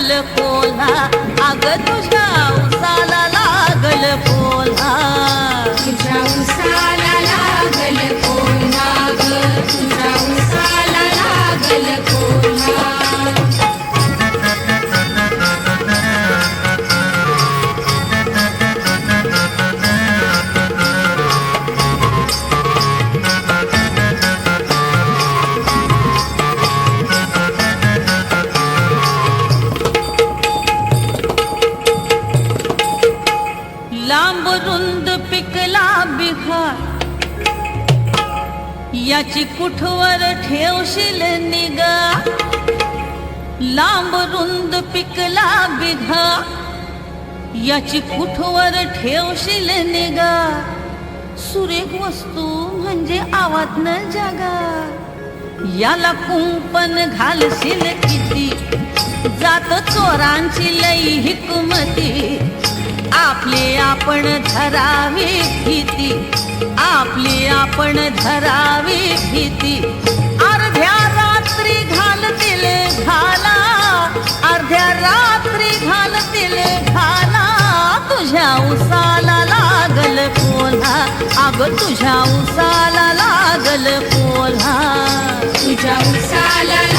कोल्हा अग तुझ्या जांबरुंद पिकला बिहार. याची कुठवर ठेवशील निगा? लांब रुंद पिकला बिघा. याची कुठवर ठेवशील निगा? सुरेख वस्तू म्हणजे आवात न जागा. याला कुंपण घालशील किती? जात चोरांची लई हिकमती. आपण धरावी भीती. आपली आपण धरावी भीती. अर्ध्या रात्री घालतील घाला. अर्ध्या रात्री घालतील घाला. तुझ्या उसाला लागल पोला. अग तुझ्या उसाला लागल पोला. तुझ्या उसाला